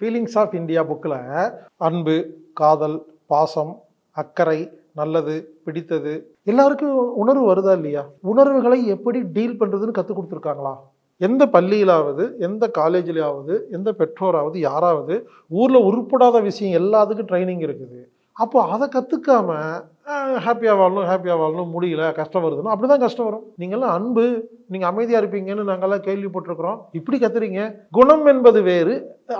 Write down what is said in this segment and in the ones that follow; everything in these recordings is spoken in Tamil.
ஃபீலிங்ஸ் ஆஃப் இந்தியா புக்கில் அன்பு காதல் பாசம் அக்கறை நல்லது பிடித்தது எல்லாருக்கும் உணர்வு வருதா இல்லையா? உணர்வுகளை எப்படி டீல் பண்ணுறதுன்னு கற்றுக் கொடுத்துருக்காங்களா? எந்த பள்ளியிலாவது எந்த காலேஜிலாவது எந்த பெற்றோராவது யாராவது ஊரில் உருப்படாத விஷயம் எல்லாத்துக்கும் ட்ரைனிங் இருக்குது. அப்போ அதை கற்றுக்காம ஹாப்பியாக வாழணும் ஹாப்பியாக வாழணும் முடியல கஷ்டம் வருதுன்னா அப்படி தான் கஷ்டம் வரும். நீங்கள்லாம் அன்பு நீங்கள் அமைதியாக இருப்பீங்கன்னு நாங்கள்லாம் கேள்விப்பட்டிருக்கிறோம். இப்படி கத்துறீங்க. குணம் என்பது வேறு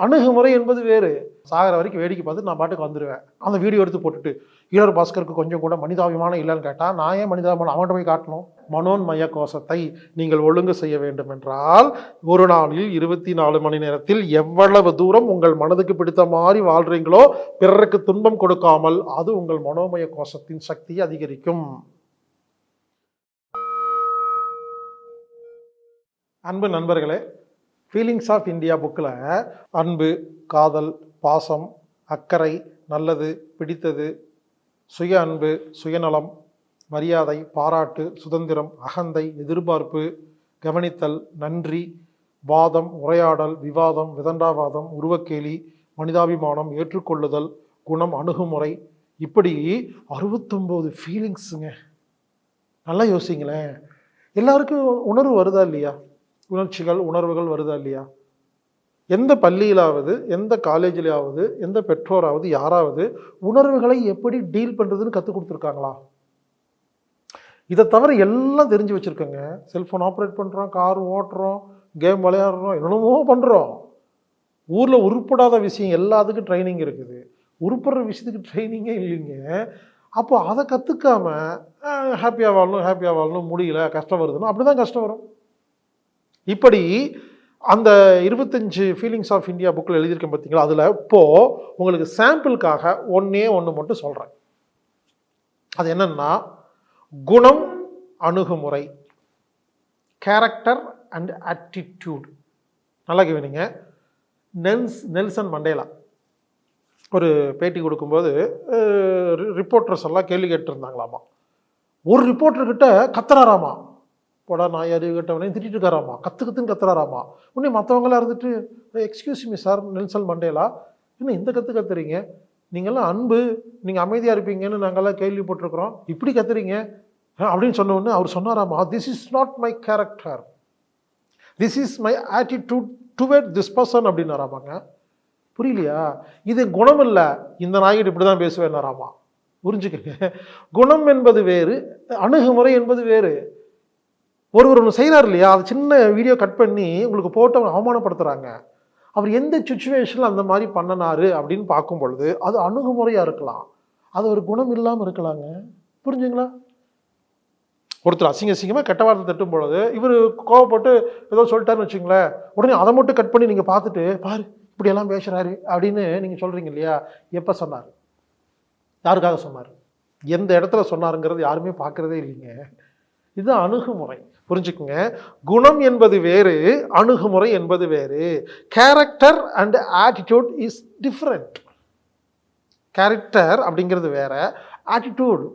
அணுகுமுறை என்பது வேறு. சாகிற வரைக்கும் வேடிக்கை பார்த்து நான் பாட்டுக்கு வந்துடுவேன் அந்த வீடியோ எடுத்து போட்டுட்டு ஈழர் பாஸ்கருக்கு கொஞ்சம் கூட மனிதாபிமானம் இல்லைன்னு கேட்டால் நான் ஏன் மனிதாபிமானம் அவன்கிட்ட போய் காட்டணும்? மனோன்மய கோஷத்தை நீங்கள் ஒழுங்கு செய்ய வேண்டும் என்றால் ஒரு நாளில் இருபத்தி நாலு மணி நேரத்தில் எவ்வளவு தூரம் உங்கள் மனதுக்கு பிடித்த மாதிரி வாழ்றீங்களோ பிறருக்கு துன்பம் கொடுக்காமல் அது உங்கள் மனோமய கோஷத்தின் சக்தியை அதிகரிக்கும். அன்பு நண்பர்களே ஃபீலிங்ஸ் ஆஃப் இந்தியா புக்கில் அன்பு காதல் பாசம் அக்கறை நல்லது பிடித்தது சுய அன்பு சுயநலம் மரியாதை பாராட்டு சுதந்திரம் அகந்தை எதிர்பார்ப்பு கவனித்தல் நன்றி வாதம் உரையாடல் விவாதம் விதண்டாவாதம் உருவக்கேலி மனிதாபிமானம் ஏற்றுக்கொள்ளுதல் குணம் அணுகுமுறை. இப்படி அறுபத்தொம்போது ஃபீலிங்ஸுங்க நல்லா யோசிங்களேன். எல்லாருக்கும் உணர்வு வருதா இல்லையா? உணர்ச்சிகள் உணர்வுகள் வருதா இல்லையா? எந்த பள்ளியிலாவது எந்த காலேஜிலாவது எந்த பெற்றோராவது யாராவது உணர்வுகளை எப்படி டீல் பண்ணுறதுன்னு கற்றுக் கொடுத்துருக்காங்களா? இதை தவிர எல்லாம் தெரிஞ்சு வச்சுருக்கோங்க. செல்ஃபோன் ஆப்ரேட் பண்ணுறோம் கார் ஓட்டுறோம் கேம் விளையாடுறோம் என்னென்னமோ பண்ணுறோம் ஊரில் உருப்படாத விஷயம் எல்லாத்துக்கும் ட்ரைனிங் இருக்குது. உருப்படுற விஷயத்துக்கு ட்ரைனிங்கே இல்லைங்க. அப்போ அதை கற்றுக்காம ஹாப்பியாக வாழணும் ஹாப்பியாக வாழணும் முடியல கஷ்டம் வருதுன்னா அப்படி தான் கஷ்டம் வரும். இப்படி அந்த இருபத்தஞ்சு ஃபீலிங்ஸ் ஆஃப் இந்தியா புக்கில் எழுதியிருக்கேன் பார்த்தீங்களா? அதில் இப்போது உங்களுக்கு சாம்பிளுக்காக ஒன்றே ஒன்று மட்டும் சொல்கிறேன் அது என்னென்னா குணம் அணுகுமுறை கேரக்டர் அண்ட் ஆட்டிடியூட் நல்லா கவனிங்க நெல்ஸ் நெல்சன் மண்டேலா ஒரு பேட்டி கொடுக்கும்போது ரிப்போர்ட்டர்ஸ் எல்லாம் கேள்வி கேட்டிருந்தாங்களாமா? ஒரு ரிப்போர்ட்டர்கிட்ட கத்துறாராமா? போடா நான் அறிவு கேட்டவனையும் திட்டிட்டு இருக்காராமா? கத்து கத்துன்னு கத்துறாராமா? உடனே மற்றவங்களாம் இருந்துட்டு excuse me sir Nelson Mandela? என்ன இந்த கற்று கத்துறீங்க? நீங்கள்லாம் அன்பு நீங்கள் அமைதியாக இருப்பீங்கன்னு நாங்கள்லாம் கேள்விப்பட்டிருக்கிறோம். இப்படி கத்துறீங்க? அப்படின்னு சொன்ன உடனே அவர் சொன்னாராமா this is not my character this is my attitude டுவேட் this person அப்படின்னாராமாங்க. புரியலையா? இது குணம் இல்லை. இந்த நாய்கிட்ட இப்படி தான் பேசுவேன்னாராமா. புரிஞ்சுக்கங்க. குணம் என்பது வேறு அணுகுமுறை என்பது வேறு. ஒருவர் ஒன்று செய்கிறார் இல்லையா? அது சின்ன வீடியோ கட் பண்ணி உங்களுக்கு போட்டு அவங்க அவமானப்படுத்துகிறாங்க அவர் எந்த சுச்சுவேஷனில் அந்த மாதிரி பண்ணினாரு அப்படின்னு பார்க்கும் பொழுது அது அணுகுமுறையாக இருக்கலாம். அது ஒரு குணம் இல்லாமல் இருக்கலாங்க. புரிஞ்சுங்களா? ஒருத்தர் அசிங்க அசிங்கமாக கெட்ட வார்த்தை தட்டும் பொழுது இவர் கோவப்பட்டு ஏதோ சொல்லிட்டாருன்னு வச்சுங்களேன் உடனே அதை மட்டும் கட் பண்ணி நீங்கள் பார்த்துட்டு பாரு இப்படியெல்லாம் பேசுகிறாரு அப்படின்னு நீங்கள் சொல்கிறீங்க இல்லையா? எப்போ சொன்னார்? யாருக்காக சொன்னார்? எந்த இடத்துல சொன்னாருங்கிறது யாருமே பார்க்குறதே இல்லைங்க. இது அணுகுமுறை. புரிஞ்சுக்குங்க? குணம் என்பது வேறு அணுகுமுறை என்பது வேறு. Character and attitude is different character அப்படிங்கிறது வேற ஆட்டிடியூட்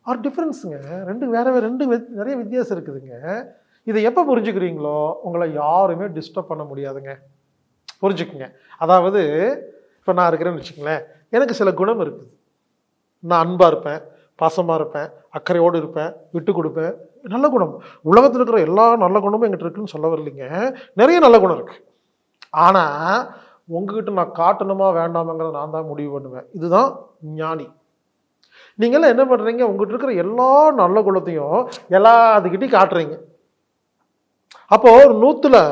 ஆர் டிஃப்ரென்ஸுங்க ரெண்டு வேற வேற ரெண்டு வித்- நிறைய வித்தியாசம் இருக்குதுங்க. இதை எப்போ புரிஞ்சுக்கிறீங்களோ உங்களை யாருமே டிஸ்டர்ப் பண்ண முடியாதுங்க. புரிஞ்சுக்குங்க. அதாவது இப்போ நான் இருக்கிறேன்னு வச்சுக்கங்களேன் எனக்கு சில குணம் இருக்குது. நான் அன்பாக இருப்பேன். பாசமாக இருப்பேன் அக்கறையோடு இருப்பேன் விட்டு கொடுப்பேன். நல்ல குணம். உலகத்தில் இருக்கிற எல்லா நல்ல குணமும் எங்கிட்ட இருக்குன்னு சொல்ல வரலைங்க. நிறைய நல்ல குணம் இருக்குது ஆனால் உங்ககிட்ட நான் காட்டணுமா வேண்டாமாங்கிறத நான் தான் முடிவு பண்ணுவேன். இதுதான் ஞானி. நீங்களாம் என்ன பண்ணுறீங்க உங்ககிட்ட இருக்கிற எல்லா நல்ல குணத்தையும் எல்லாத்துக்கிட்டையும் காட்டுறீங்க. அப்போது ஒரு நூற்றில்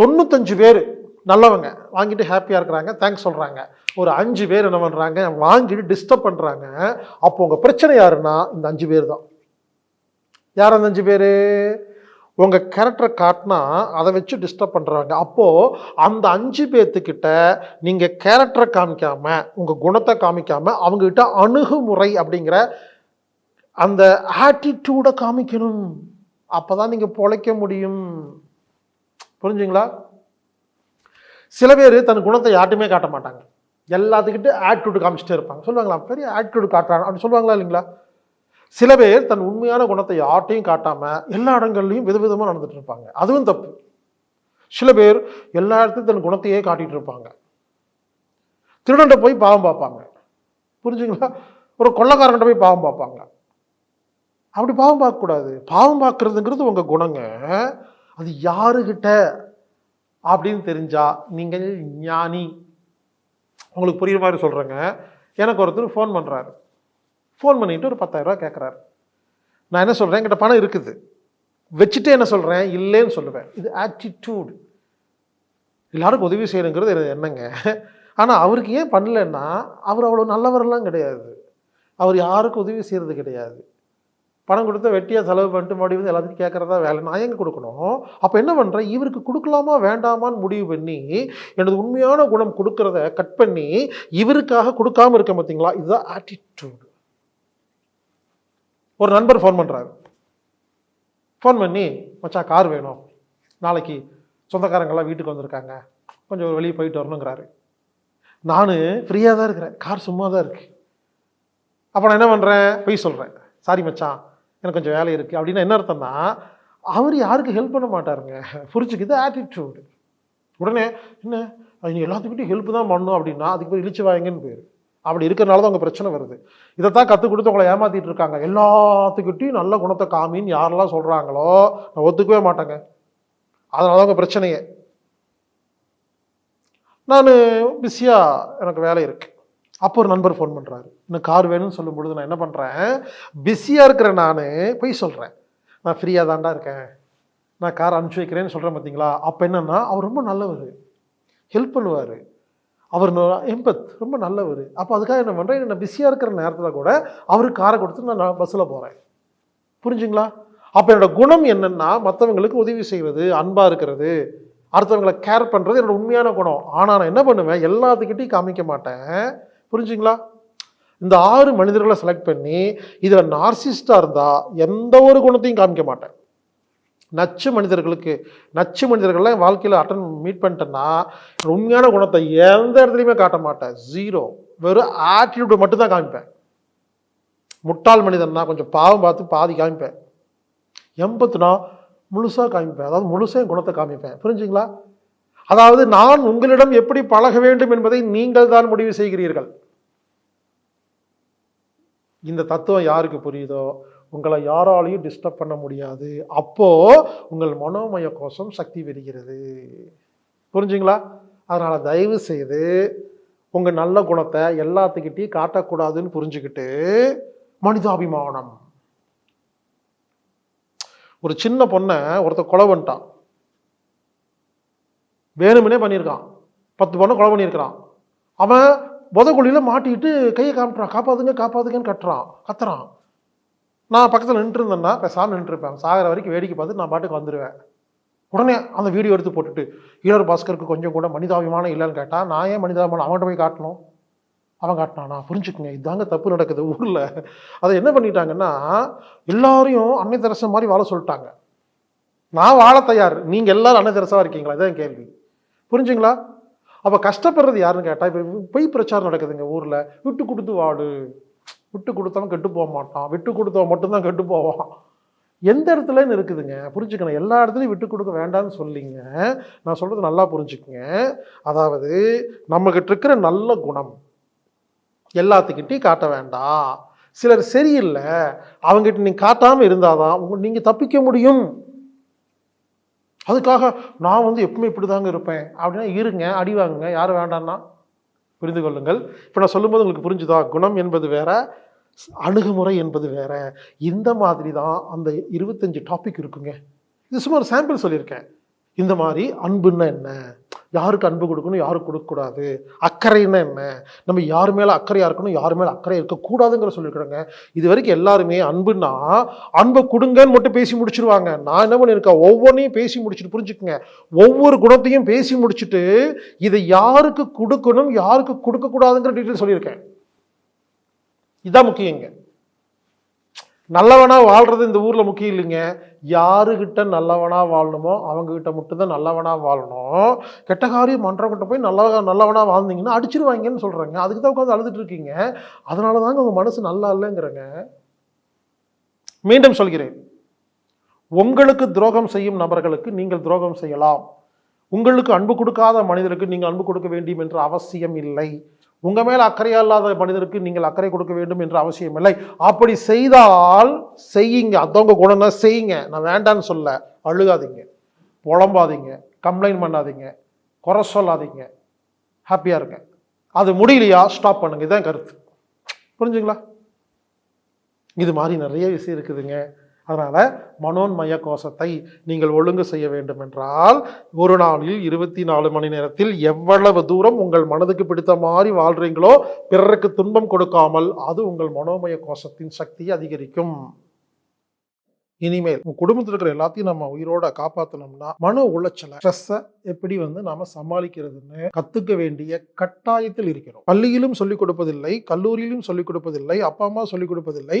தொண்ணூத்தஞ்சு பேர் நல்லவங்க வாங்கிட்டு ஹாப்பியாக இருக்கிறாங்க தேங்க்ஸ் சொல்கிறாங்க ஒரு அஞ்சு பேர் என்ன பண்ணுறாங்க வாங்கிட்டு டிஸ்டர்ப் பண்ணுறாங்க அப்போ உங்கள் பிரச்சனை யாருன்னா இந்த அஞ்சு பேர் தான். யார் அந்த அஞ்சு பேர்? உங்கள் கேரக்டரை காட்டினா அதை வச்சு டிஸ்டர்ப் பண்ணுறாங்க அப்போது அந்த அஞ்சு பேர்த்துக்கிட்ட நீங்கள் கேரக்டரை காமிக்காமல் உங்கள் குணத்தை காமிக்காமல் அவங்கக்கிட்ட அணுகுமுறை அப்படிங்கிற அந்த ஆட்டிடியூடை காமிக்கணும். அப்போ தான் நீங்கள் பொழைக்க முடியும். புரிஞ்சுங்களா? சில பேர் தன் குணத்தை யார்ட்டுமே காட்ட மாட்டாங்க. எல்லாத்துக்கிட்ட ஆட்டிடியூட் காமிச்சிட்டே இருப்பாங்க. சொல்லுவாங்களா? பெரிய ஆட்டிடியூட் காட்டுறாங்க. அப்படின்னு சொல்லுவாங்களா இல்லைங்களா? சில பேர் தன் உண்மையான குணத்தை யார்ட்டையும் காட்டாமல் எல்லா இடங்கள்லையும் விதவிதமாக நடந்துட்டு இருப்பாங்க. அதுவும் தப்பு. சில பேர் எல்லா இடத்துலையும் தன் குணத்தையே காட்டிகிட்டு இருப்பாங்க. திருடன்ட்ட போய் பாவம் பார்ப்பாங்க. புரிஞ்சுங்களா? ஒரு கொள்ளக்காரன்ட்ட போய் பாவம் பார்ப்பாங்க. அப்படி பாவம் பார்க்கக்கூடாது. பாவம் பார்க்குறதுங்கிறது உங்கள் குணங்க. அது யாருக்கிட்ட அப்படின்னு தெரிஞ்சா நீங்கள் ஞானி. உங்களுக்கு புரியுற மாதிரி சொல்கிறேங்க எனக்கு ஒருத்தர் ஃபோன் பண்ணுறாரு ஃபோன் பண்ணிட்டு ஒரு பத்தாயிரரூவா கேட்குறாரு நான் என்ன சொல்கிறேன் என்கிட்ட பணம் இருக்குது. வச்சுட்டு என்ன சொல்கிறேன் இல்லைன்னு சொல்லுவேன். இது ஆட்டிடியூடு எல்லாருக்கும் உதவி செய்யணுங்கிறது எனக்கு என்னங்க? ஆனால் அவருக்கு ஏன் பண்ணலன்னா அவர் அவ்வளோ நல்லவரெல்லாம் கிடையாது. அவர் யாருக்கும் உதவி செய்கிறது கிடையாது. பணம் கொடுத்து வெட்டியாக செலவு பண்ணிட்டு மறுபடியும் வந்து எல்லாத்தையும் கேட்குறதா வேலை. நான் எங்கே கொடுக்கணும்? அப்போ என்ன பண்ணுறேன் இவருக்கு கொடுக்கலாமா வேண்டாமான்னு முடிவு பண்ணி எனது உண்மையான குணம் கொடுக்கறத கட் பண்ணி இவருக்காக கொடுக்காம இருக்க பார்த்தீங்களா இதுதான் ஆட்டிடியூடு ஒரு நண்பர் ஃபோன் பண்ணுறாரு ஃபோன் பண்ணி மச்சா கார் வேணும். நாளைக்கு சொந்தக்காரங்கெல்லாம் வீட்டுக்கு வந்திருக்காங்க. கொஞ்சம் வெளியே போயிட்டு வரணுங்கிறாரு. நான் ஃப்ரீயாக தான் இருக்கிறேன். கார் சும்மா தான் இருக்குது அப்போ நான் என்ன பண்ணுறேன் போய் சொல்கிறேன் சாரி மச்சான். எனக்கு கொஞ்சம் வேலை இருக்குது அப்படின்னா என்ன அர்த்தம்னா அவர் யாருக்கு ஹெல்ப் பண்ண மாட்டாருங்க. புரிஞ்சுக்குது? ஆட்டிடியூடு உடனே என்ன? அது எல்லாத்துக்கிட்டையும் ஹெல்ப் தான் பண்ணணும் அப்படின்னா அதுக்கு போய் இழிச்சு வாங்கன்னு பேர். அப்படி இருக்கிறனால தான் உங்கள் பிரச்சனை வருது. இதைத்தான் கற்றுக் கொடுத்து உங்களை ஏமாத்திட்டு இருக்காங்க. எல்லாத்துக்கிட்டையும் நல்ல குணத்தை காமின்னு யாரெல்லாம் சொல்கிறாங்களோ நான் ஒத்துக்கவே மாட்டேங்க. அதனால தான் உங்கள் பிரச்சனையே. நான் பிஸியாக எனக்கு வேலை இருக்குது அப்போ ஒரு நண்பர் ஃபோன் பண்ணுறாரு இன்னும் கார் வேணும்னு சொல்லும் பொழுது நான் என்ன பண்ணுறேன் பிஸியாக இருக்கிற நான் போய் சொல்கிறேன் நான் ஃப்ரீயாக தாண்டா இருக்கேன். நான் கார் அனுப்பிச்சி வைக்கிறேன்னு சொல்கிறேன் பார்த்தீங்களா அப்போ என்னென்னா அவர் ரொம்ப நல்லவர். ஹெல்ப் பண்ணுவார். அவர் எம்பத் ரொம்ப நல்லவர். அப்போ அதுக்காக என்ன பண்ணுறேன் நான் பிஸியாக இருக்கிற நேரத்தில் கூட அவருக்கு காரை கொடுத்து நான் பஸ்ஸில் போகிறேன் புரிஞ்சுங்களா? அப்போ என்னோடய குணம் என்னென்னா மற்றவங்களுக்கு உதவி செய்வது அன்பாக இருக்கிறது. அடுத்தவங்களை கேர் பண்ணுறது என்னோட உண்மையான குணம். ஆனால் நான் என்ன பண்ணுவேன்? எல்லாத்துக்கிட்டையும் காமிக்க மாட்டேன். புரிஞ்சுங்களா? இந்த ஆறு மனிதர்களை செலக்ட் பண்ணி இதில் நார்சிஸ்டாக இருந்தால் எந்த ஒரு குணத்தையும் காமிக்க மாட்டேன். நச்சு மனிதர்களுக்கு நச்சு மனிதர்கள்லாம் வாழ்க்கையில் அட்டன் மீட் பண்ணிட்டேன்னா உண்மையான குணத்தை எந்த இடத்துலையுமே காட்ட மாட்டேன். ஜீரோ வெறும் ஆட்டிடியூட் மட்டும்தான் காமிப்பேன். முட்டாள் மனிதன்னா கொஞ்சம் பாவம் பார்த்து பாதி காமிப்பேன். எண்பத்துனா முழுசாக காமிப்பேன். அதாவது முழுசாக குணத்தை காமிப்பேன். புரிஞ்சுங்களா? அதாவது நான் உங்களிடம் எப்படி பழக வேண்டும் என்பதை நீங்கள் தான் முடிவு செய்கிறீர்கள். இந்த தத்துவம் யாருக்கு புரியுதோ? உங்களை யாராலையும் டிஸ்டர்ப் பண்ண முடியாது. அப்போ உங்கள் மனோமய கோஷம் சக்தி பெறுகிறது. புரிஞ்சுங்களா? அதனால் தயவு செய்து உங்கள் நல்ல குணத்தை எல்லாத்துக்கிட்டையும் காட்டக்கூடாதுன்னு புரிஞ்சுக்கிட்டு மனிதாபிமானம். ஒரு சின்ன பொண்ணை ஒருத்தர் கொலை பண்ணிட்டான். வேணுமனே பண்ணியிருக்கான். பத்து பொண்ணை கொலை பண்ணியிருக்கிறான். அவன் புதக்குழியில் மாட்டிக்கிட்டு கையை காமிட்றான் காப்பாத்துங்க காப்பாத்துங்கன்னு கட்டுறான். கத்துறான். நான் பக்கத்தில் நின்றுருந்தேன்னா பேசாமல் நின்றுருப்பேன். சாகிற வரைக்கும் வேடிக்கை பார்த்து நான் பாட்டுக்கு வந்துடுவேன் உடனே அந்த வீடியோ எடுத்து போட்டுட்டு ஈரோடு பாஸ்கருக்கு கொஞ்சம் கூட மனிதாபிமானம் இல்லைன்னு கேட்டால் நான் ஏன் மனிதாபிமானம்? அவன்கிட்ட போய் காட்டணும். அவன் காட்டினானா. புரிஞ்சுக்குங்க. இதாங்க தப்பு நடக்குது ஊரில். அதை என்ன பண்ணிட்டாங்கன்னா எல்லாரையும் அன்னை தெரசா மாதிரி வாழ சொல்லிட்டாங்க. நான் வாழ தயார். நீங்கள் எல்லாரும் அன்னை தெரசாவாக இருக்கீங்களா? இதான் கேள்வி. புரிஞ்சுங்களா? அப்போ கஷ்டப்படுறது யாருன்னு கேட்டால் இப்போ பொய் பிரச்சாரம் நடக்குதுங்க ஊரில். விட்டு கொடுத்து வாடு. விட்டு கொடுத்தவன் கெட்டு போக மாட்டான். விட்டு கொடுத்தவன் மட்டும்தான் கெட்டு போவான். எந்த இடத்துலன்னு இருக்குதுங்க. புரிஞ்சுக்கணும். எல்லா இடத்துலையும் விட்டு கொடுக்க வேண்டாம்னு சொல்லிங்க. நான் சொல்கிறது நல்லா புரிஞ்சுக்குங்க. அதாவது நம்மக்கிட்ட இருக்கிற நல்ல குணம் எல்லாத்துக்கிட்டையும் காட்ட வேண்டாம். சிலர் சரியில்லை. அவங்ககிட்ட நீங்கள் காட்டாமல் இருந்தால் தான் நீங்கள் தப்பிக்க முடியும். அதுக்காக நான் வந்து எப்பவுமே இப்படி தாங்க இருப்பேன். அப்படின்னா இருங்க அடி வாங்குங்க. யாரும் வேண்டாம்னா புரிந்து கொள்ளுங்கள். இப்போ நான் சொல்லும்போது உங்களுக்கு புரிஞ்சுதா? குணம் என்பது வேற அணுகுமுறை என்பது வேற. இந்த மாதிரி தான் அந்த இருபத்தஞ்சு டாபிக் இருக்குங்க. இது சும்மா ஒரு சாம்பிள் சொல்லியிருக்கேன். இந்த மாதிரி அன்புன்னா என்ன? யாருக்கு அன்பு கொடுக்கணும் யாருக்கு கொடுக்கக்கூடாது? அக்கறைன்னா என்ன? நம்ம யார் மேலே அக்கறையாக இருக்கணும் யார் மேலே அக்கறை இருக்கக்கூடாதுங்கிற சொல்லியிருக்கிறாங்க இது வரைக்கும் எல்லாருமே அன்புன்னா அன்பை கொடுங்கன்னு மட்டும் பேசி முடிச்சிருவாங்க. நான் என்ன பண்ணியிருக்கேன் ஒவ்வொன்றையும் பேசி முடிச்சுட்டு புரிஞ்சுக்கங்க. ஒவ்வொரு குணத்தையும் பேசி முடிச்சுட்டு இதை யாருக்கு கொடுக்கணும் யாருக்கு கொடுக்கக்கூடாதுங்கிற டீட்டெயில் சொல்லியிருக்கேன். இதுதான் முக்கியங்க. நல்லவனாக வாழ்றது இந்த ஊரில் முக்கியம் இல்லைங்க. யாருக்கிட்ட நல்லவனாக வாழணுமோ அவங்கக்கிட்ட மட்டும்தான் நல்லவனாக வாழணும். கெட்ட காரியம் மன்றக்கிட்ட போய் நல்ல நல்லவனாக வாழ்ந்தீங்கன்னா அடிச்சிருவாங்கன்னு சொல்கிறாங்க அதுக்கு தான் உட்காந்து அழுதுட்டு இருக்கீங்க. அதனால தாங்க உங்கள் மனசு நல்லா இல்லைங்கிறங்க. மீண்டும் சொல்கிறேன். உங்களுக்கு துரோகம் செய்யும் நபர்களுக்கு நீங்கள் துரோகம் செய்யலாம். உங்களுக்கு அன்பு கொடுக்காத மனிதருக்கு நீங்கள் அன்பு கொடுக்க வேண்டும் என்ற அவசியம் இல்லை. உங்கள் மேல் அக்கறையா இல்லாத மனிதருக்கு நீங்கள் அக்கறை கொடுக்க வேண்டும் என்ற அவசியம் இல்லை. அப்படி செய்தால் செய்யுங்க. அதவங்க குணம்னா செய்யுங்க. நான் வேண்டான்னு சொல்ல அழுகாதீங்க. புலம்பாதீங்க. கம்ப்ளைண்ட் பண்ணாதீங்க. குறை சொல்லாதீங்க. ஹாப்பியாக இருங்க. அது முடியலையா? ஸ்டாப் பண்ணுங்க. இதுதான் கருத்து. புரிஞ்சுங்களா? இது மாதிரி நிறைய விஷயம் இருக்குதுங்க. அதனால் மனோன்மய கோஷத்தை நீங்கள் ஒழுங்கு செய்ய வேண்டும் என்றால் ஒரு நாளில் இருபத்தி நாலு மணி நேரத்தில் எவ்வளவு தூரம் உங்கள் மனதுக்கு பிடித்த மாதிரி வாழ்கிறீங்களோ பிறருக்கு துன்பம் கொடுக்காமல் அது உங்கள் மனோமய கோஷத்தின் சக்தியை அதிகரிக்கும். இனிமேல் உங்கள் குடும்பத்தில் இருக்கிற எல்லாத்தையும் நம்ம உயிரோட காப்பாற்றணும்னா மன உளைச்சலை ஸ்ட்ரெஸ்ஸை எப்படி வந்து நாம் சமாளிக்கிறதுன்னு கற்றுக்க வேண்டிய கட்டாயத்தில் இருக்கிறோம். பள்ளியிலும் சொல்லிக் கொடுப்பதில்லை கல்லூரியிலும் சொல்லிக் கொடுப்பதில்லை அப்பா அம்மா சொல்லிக் கொடுப்பதில்லை